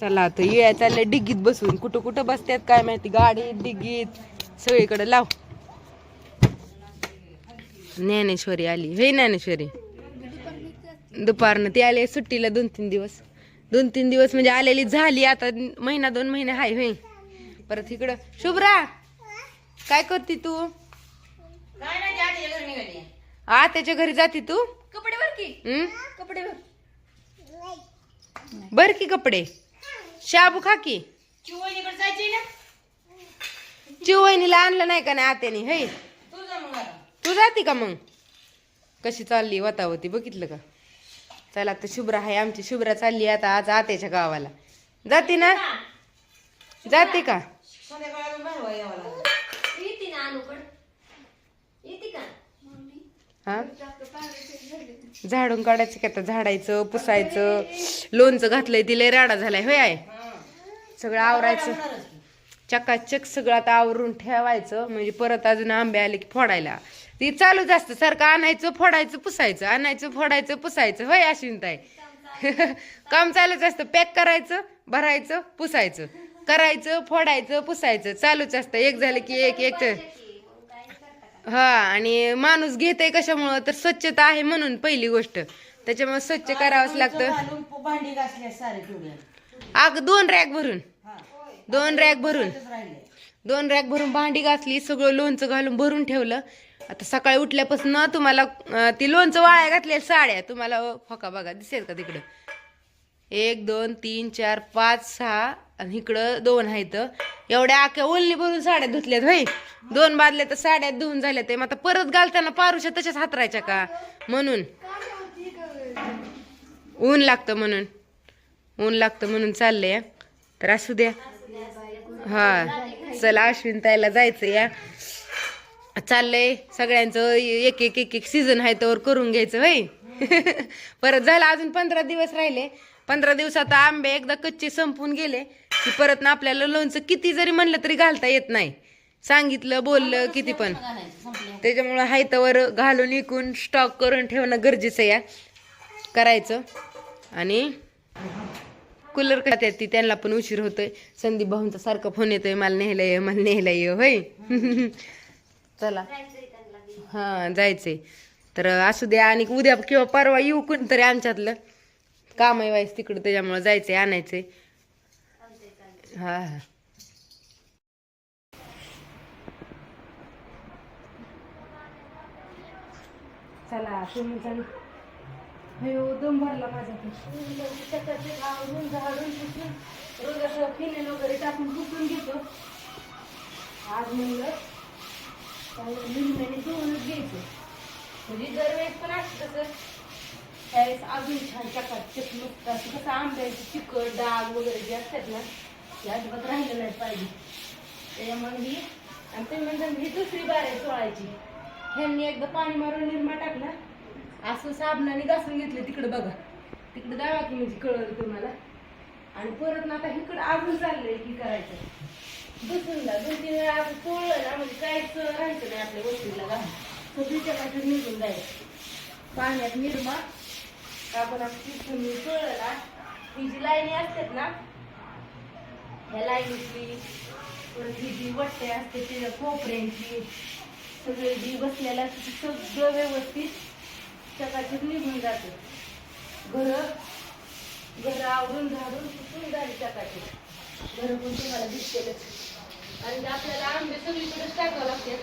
चला आता ये चाललंय डिग्गीत बसून. कुठं कुठं बसतात काय माहिती? गाडीत डिग्गीत सगळीकडे लाव. ज्ञानेश्वरी आली. हे ज्ञानेश्वरी? दुपारनं ती आली सुट्टीला दोन तीन दिवस. दोन तीन दिवस म्हणजे आलेली झाली आता महिना दोन महिने हाय होय. परत इकडं. शुभ्रा! काय करते तू? आ त्याच्या घरी जाते तू? कपडे वर की? कपडे बर की कपडे. शाबू खा की. चिवणीकडे जायची ना? चिवणीला आणलं नाही का नाही आत्याने? हे तू जा मग आता. तू जाते का मग? कशी चालली वतावती? बघितलं का? चला आता शुभ्रा आहे आमची. शुभ्रा चालली आता आज आत्याच्या गावाला. जाते ना? जाते का? संध्याकाळी बाहेर यावं लागलं. येते ना अनुकड येते का? हा? झाडून काढायचं का आता झाडायचं पुसायचं. लोणचं घातलंय तिला राडा झालाय होय आहे सगळं आवरायचं. चकाचक सगळं आता आवरून ठेवायचं. म्हणजे परत अजून आंबे आले की फोडायला. ती चालूच असतं सारखं आणायचं फोडायचं पुसायचं. आणायचं फोडायचं पुसायचं. होय अश्विनताई? काम चालूच असतं. पॅक करायचं भरायचं पुसायचं. करायचं फोडायचं पुसायचं. चालूच असतं. एक झालं की एक एक हा आणि माणूस घेते कशामुळं? तर स्वच्छता आहे म्हणून पहिली गोष्ट. त्याच्यामुळे स्वच्छ करावंच लागतं. घालून भांडी घासल्या सारे तेवढे अग दोन रॅक भरून. हा. दोन रॅक भरून. राहिले दोन रॅक भरून भांडी घातली सगळं लोणचं घालून भरून ठेवलं. आता सकाळी उठल्यापासून तुम्हाला अं, ती लोणचं वाळ्या घातलेल्या साड्या तुम्हाला फका बघा दिसेल का तिकडं? एक दोन तीन चार पाच सहा आणि इकडं दोन आहेत एवढ्या आख्या ओलणी भरून साड्या धुतल्यात होय. दोन बादल्या तर साड्यात धुवून झाल्या ते. मग आता परत घालताना पारुशा तशाच हातरायच्या का? म्हणून. ऊन लागतं म्हणून. ऊन लागतं म्हणून चाललंय. तर असू द्या. हा. चला अश्विन ताईला जायचं या चाललंय. सगळ्यांचं एक एक एक एक सीझन आहे तर करून घ्यायचं होय. परत झालं अजून पंधरा दिवस राहिले. पंधरा दिवसात आंबे एकदा कच्चे संपून गेले की परत ना आपल्याला लोणचं किती जरी म्हणलं तरी घालता येत नाही. सांगितलं बोललं किती पण. त्याच्यामुळं हायतावर घालून इकून स्टॉक करून ठेवणं गरजेचं आहे या. करायचं. आणि कूलर खात्यात ती त्यांना पण उशीर होतोय. संदीप भाऊंचा सारखा फोन येतोय मला न्यायला ये मला न्यायला ये होय? चला. हा जायचंय. तर असू द्या आणि उद्या किंवा परवा येऊ कोणतरी आमच्यातलं. काम आहे वाईस तिकडं त्याच्यामुळं जायचंय आणायचंय. हा हा. चला तुम्ही चला. अयो दम भरला माझा चक्काचे आवरून झाडून पुसून रोज असं फिनेल वगैरे टाकून पुसून घेतो आज म्हणलं त्यामुळे निम्म्याने धुवूनच घ्यायचं. म्हणजे दरवेळेस पण असतं तसं. त्यावेळेस अजून छान चकात मस्त असं कसं आंब्याची चिकट डाग वगैरे जे असतात ना ते अजिबात राहिलं नाही पाहिजे. त्याच्यामुळे ही आणि ते म्हणतात ही दुसरी बार आहे ह्यांनी एकदा पाणी मारून निरमा टाकला असं साबणाने घासून घेतलं तिकडं बघा. तिकडं दावा की म्हणजे कळलं तुम्हाला. आणि परत ना आता इकडं अजून चाललंय की करायचं. दुसरीला दोन तीन वेळा असं चोळलं ना म्हणजे काहीच राहायचं नाही आपल्या गोष्टीला. घालून सगळीच्या काहीतरी निघून जायचं. पाण्यात निर्मा आपण असं तुम्ही चोळलं ना ही जी लाईनी असतात ना ह्या लाईनीची परत ही जी वट्टे असते तिला कोपऱ्यांची सगळे जी बसलेलं असते ते सगळं व्यवस्थित चकाचक निघून जातं. घर घर आवरून झाडून पुसून झाली सकाळची घर पण तुम्हाला दिसतेलच. आणि आपल्याला आंबे सगळीकडेच टाकावं लागतात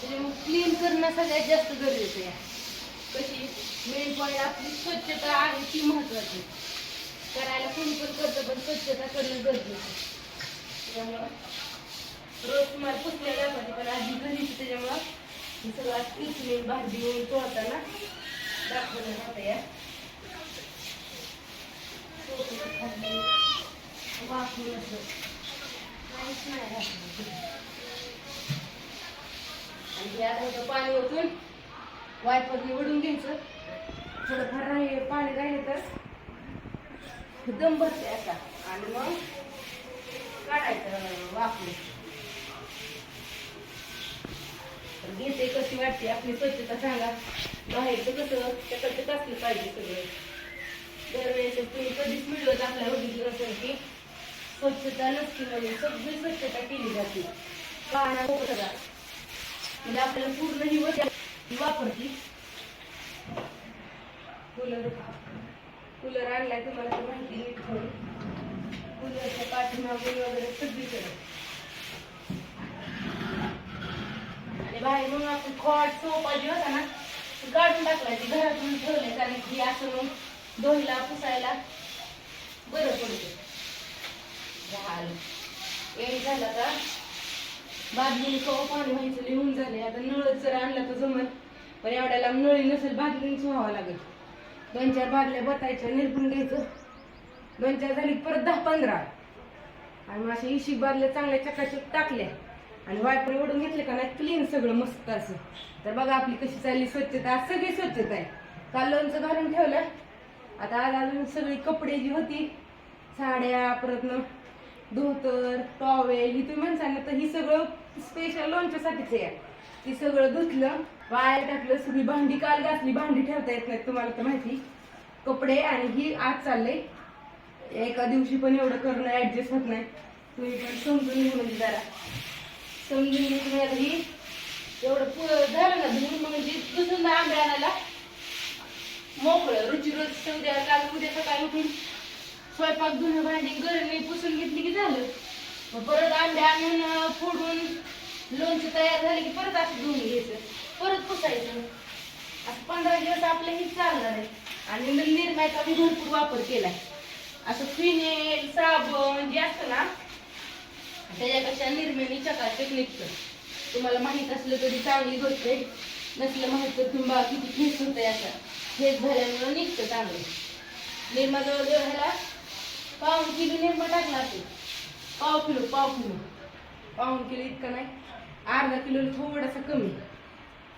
त्याच्यामुळे क्लीन करणं सगळ्यात जास्त गरजेचं आहे. कशी मेन पॉईंट आपली स्वच्छता आहे ती महत्वाची. करायला कोणी पण करतं पण स्वच्छता करणं गरजेचं. त्यामुळं त्याच्यामुळं रोज तुम्हाला पुसल्या जातात पण आधी घरीच त्याच्यामुळं सगळं क्लिपने भाजी येऊन तोडताना दाखवलं जातं या. वाफून असं. काहीच नाही घातलं. आणि हे आता होतं पाणी ओतून वायपरने वडून घ्यायचं. थोडंफार राहिले पाणी राहिले तर दम भरते असा आणि मग काढायचं वापरून तर घेते कशी वाटते आपली स्वच्छता सांगा. बाहेरचं कसं त्याकडचं कसलं पाहिजे सगळं. दरवेळेस तुम्ही कधीच व्हिडिओ आपल्या बघितलं असेल की स्वच्छता नसती म्हणजे सगळी स्वच्छता केली जाते. पाहणा म्हणजे आपल्याला पूर्ण ही वजा वापरती. कूलर कूलर आणलाय तुम्हाला तर माहिती नीट थोडी कूलरच्या पाठीमागून वगैरे सगळीकडे आणि बाहेर मग आपण खॉट सोपा जे होता ना तो काढून टाकलाय ते घरातून ठेवलंय कारण की असं मग धुवायला पुसायला बरं पडतं झालं. एक झालं का? बादलीने कवा पाणी व्हायचं लिहून झाले आता नळच जर आणला तर जमत पण एवढ्याला नळी नसेल बादलीनेच व्हावं लागेल. दोन चार बादल्या बतायच्या निरपून घ्यायचं. दोन चार झाली परत दहा पंधरा. आणि मग अशा इशिक बादल्या चांगल्या चकाचक टाकल्या. आणि वायपर ओढून घेतले का नाही क्लीन सगळं मस्त असं. तर बघा आपली कशी चालली स्वच्छता. आज सगळी स्वच्छता आहे. काल लोणचं घालून ठेवलं. आता आज अजून सगळी कपडे जी होती साड्या परत धोतर टॉवेल ही तुम्ही म्हणता ना तर ही सगळं स्पेशल लोणच्यासाठीच आहे. ती सगळं धुतलं वाया टाकलं सगळी भांडी काल घातली भांडी ठेवता येत नाही तुम्हाला तर माहिती. कपडे आणि ही आज चालले. एका दिवशी पण एवढं करणं ऍडजस्ट होत नाही. तुम्ही पण समजून घेऊन म्हणजे जरा. समजून घ्या तुम्ही ही एवढं पु- झालं ना धुवून मग म्हणजे दुसऱ्यांदा आंबे आणायला. मोकळं रुची रोज उद्या काल उद्या सकाळी उठून. स्वयंपाक धुणं भांडी गरमी पुसून घेतली की झालं. मग परत अंडे आणून फोडून लोणचं तयार झालं की परत असं धुवून घ्यायचं. परत पुसायचं. असं पंधरा दिवस आपलं हे चालणार आहे. आणि मग निर्मायचा मी भरपूर वापर केलाय. असं फिनेल साबण जे असतं ना त्याच्यापेक्षा निर्मेनी चकाचक निघतं. तुम्हाला माहीत असलं तरी चांगली गोष्ट आहे. नसलं माहीत तर तुम्हाला किती फेस होतंय असं. फेस झाल्यामुळं निघतं चांगलं. निर्मा जवळ पाऊन किलो निर्मा टाकला ते पाव किलो पाव किलो. पाऊन किलो इतका नाही. अर्धा किलो थोडासा कमी.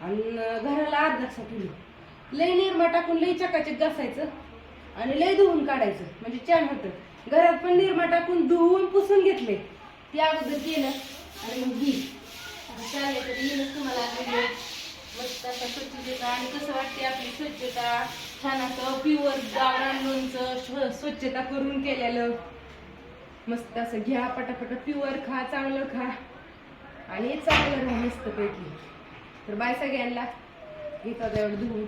आणि घराला अर्धासा किलो. लय निर्मा टाकून लई चकाचक घासायचं आणि लय धुवून काढायचं. म्हणजे छान होतं. घरात पण निर्मा टाकून धुवून पुसून घेतले. ते अगोदर केलं आणि मग घी. चालेल तर येईलच तुम्हाला मस्त असा स्वच्छता आणि कसं वाटते आपली स्वच्छता? छान असं प्युअर गावरान लोणचं स्वच्छता करून केलेलं. मस्त असं घ्या पटापट प्युअर खा चांगलं खा. आणि चांगलं राहा मस्त पैकी तर बाय सगळ्यांना. घेतात एवढं धुवून.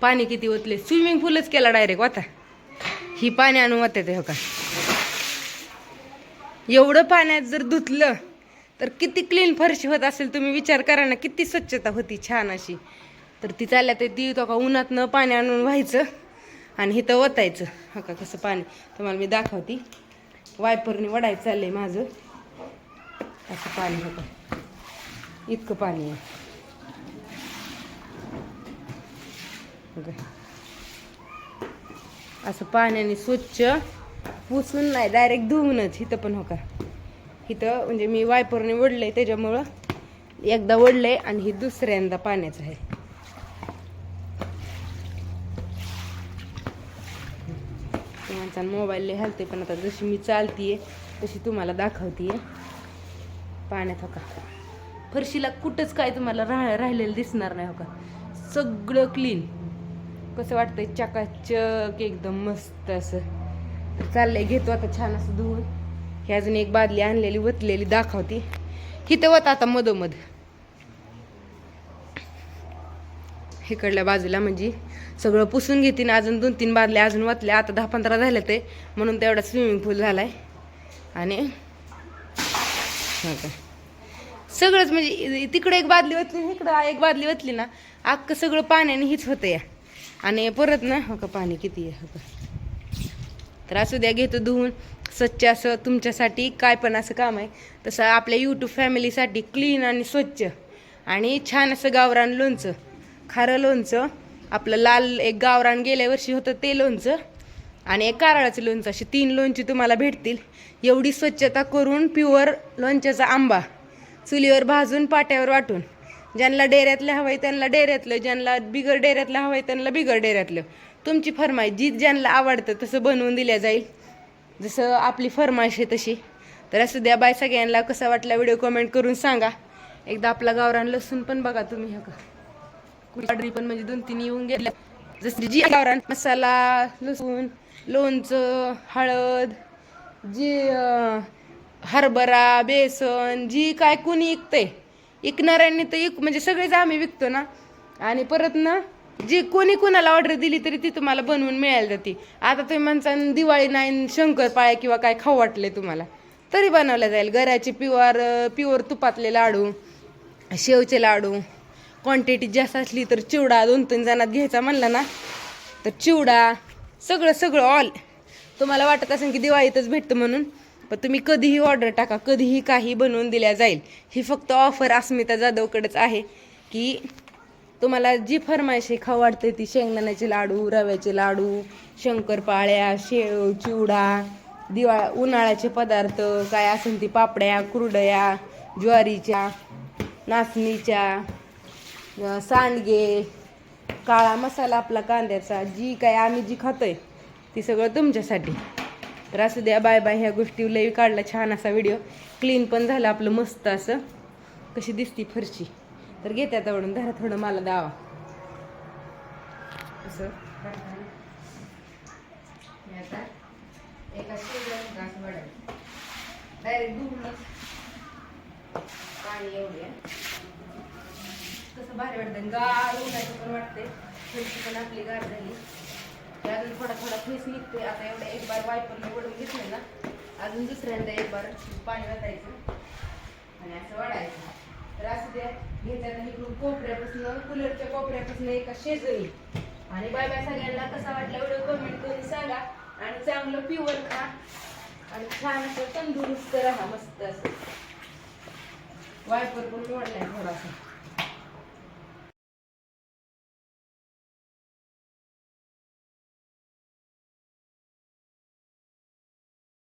पाणी किती ओतले? स्विमिंग पूलच केला डायरेक्ट वाता. ही पाणी आणून वाटते हो का? एवढं पाण्यात जर धुतलं तर किती क्लीन फरशी होत असेल तुम्ही विचार करा ना किती स्वच्छता होती छान अशी. तर ती चालल्या ते ती तो का उन्हातनं पाणी आणून व्हायचं आणि इथं ओतायचं. हा का कसं पाणी? तुम्हाला मी दाखवते. वायपरने वडायचं चाललंय माझं. असं पाणी होतं. इतकं पाणी आहे. असं पाण्याने स्वच्छ पुसून नाही डायरेक्ट धुवूनच. इथं पण हो का? इथं म्हणजे मी वायपरने वडलंय त्याच्यामुळं एकदा वडलंय आणि ही दुसऱ्यांदा पाण्याचं आहे. माणसा मोबाईल हलते पण आता जशी मी चालतीये तशी तुम्हाला दाखवतीये. पाण्यात हो का फरशीला कुठंच काय तुम्हाला राह राहिलेलं दिसणार नाही हो का सगळं क्लीन कसं वाटतंय? चकाचक एकदम मस्त असं. चाललंय घेतो आता छान असं धुवून. ही अजून एक बादली आणलेली वतलेली दाखवती. हिथं वत आता मधोमध इकडल्या बाजूला म्हणजे सगळं पुसून घेतीन अजून दोन तीन बादल्या अजून वतल्या. आता दहा पंधरा झाल्या ते म्हणून तेवढा स्विमिंग पूल झालाय. आणि हो का. सगळंच म्हणजे तिकडं एक बादली वतली इकडं एक बादली वतली ना. अख्खं सगळं पाण्याने हीच होतं या. आणि परत ना हो का पाणी किती आहे हो का. तर असू द्या घेतो धुवून. स्वच्छ असं तुमच्यासाठी काय पण असं काम आहे तसं आपल्या यूट्यूब फॅमिलीसाठी क्लीन आणि स्वच्छ आणि छान असं गावरान लोणचं खारं लोणचं आपलं लाल एक गावरान गेल्या वर्षी होतं ते लोणचं आणि एक कारळाचं लोणचं अशी तीन लोणची तुम्हाला भेटतील. एवढी स्वच्छता करून प्युअर लोणच्याचा आंबा चुलीवर भाजून पाट्यावर वाटून ज्यांना डेऱ्यातलं आहे त्यांना डेऱ्यातलं ज्यांना बिगर डेऱ्यातलं आहे त्यांना बिगर डेऱ्यातलं. तुमची फरमाई जी ज्यांना आवडतं तसं बनवून दिल्या जाईल. जसं आपली फरमाईश आहे तशी. तर असं द्या बाय सगळ्यांना कसा वाटला व्हिडिओ कमेंट करून सांगा. एकदा आपला गावरान लसूण पण बघा तुम्ही हा का? पण म्हणजे दोन तीन येऊन गेल्या. जसं जी गावरान मसाला लसूण लोणचं हळद जी हरभरा बेसन जी काय कुणी विकतंय विकणाऱ्यांनी तर विक म्हणजे सगळेच आम्ही विकतो ना. आणि परत ना जी कोणी कोणाला ऑर्डर दिली तरी ती तुम्हाला बनवून मिळायला जाते. आता तुम्ही म्हणता दिवाळी नाही शंकरपाळ्या किंवा काय खाऊ वाटले तुम्हाला. तरी बनवल्या जाईल. गऱ्याचे प्युअर प्युअर तुपातले लाडू शेवचे लाडू क्वांटिटी जास्त असली तर चिवडा दोन तीन जणात घ्यायचा म्हणला ना तर चिवडा सगळं सगळं ऑल तुम्हाला वाटत असेल की दिवाळीतच भेटतं म्हणून पण तुम्ही कधीही ऑर्डर टाका कधीही काही बनवून दिल्या जाईल. ही फक्त ऑफर अस्मिता जाधवकडेच आहे की तुम्हाला जी फरमायशी खाऊ वाटते ती शेंगदाण्याचे लाडू रव्याचे लाडू शंकरपाळ्या शेव चिवडा दिवा उन्हाळ्याचे पदार्थ काय असेल ती पापड्या कुरडया ज्वारीच्या नाचणीच्या सांडगे काळा मसाला आपला कांद्याचा जी काय आम्ही जी खातोय ती सगळं तुमच्यासाठी. तर असू द्या बाय बाय ह्या गोष्टी लई काढला छान असा व्हिडिओ. क्लीन पण झाला आपलं मस्त असं. कशी दिसती फरशी. तर घेत्या तेवढून धरा थोडं मला दावा. असं. आता एका शिजवून घास वडायचं डायरेक्ट धुवूनच पाणी एवढे कसं भारी वाटतं गार उन्हाचं पण वाटते थोडीशी पण आपली गार झाली. तर अजून थोडा थोडा फेस निघतोय. आता एवढं एक बार वायपरने वडून घेतलं ना अजून दुसऱ्यांदा एक बार पाणी वाटायचं आणि असं वाढायचं. तर असं द्या. घेतात इकडून कोपऱ्यापासून कूलरच्या कोपऱ्यापासून एका शेजरी. आणि बाय बाय सगळ्यांना कसा वाटला व्हिडिओ कमेंट करून सांगा आणि चांगलं प्युअर खा आणि छान असं तंदुरुस्त राहा मस्त असं. वायपर पण मोडलाय थोडासा.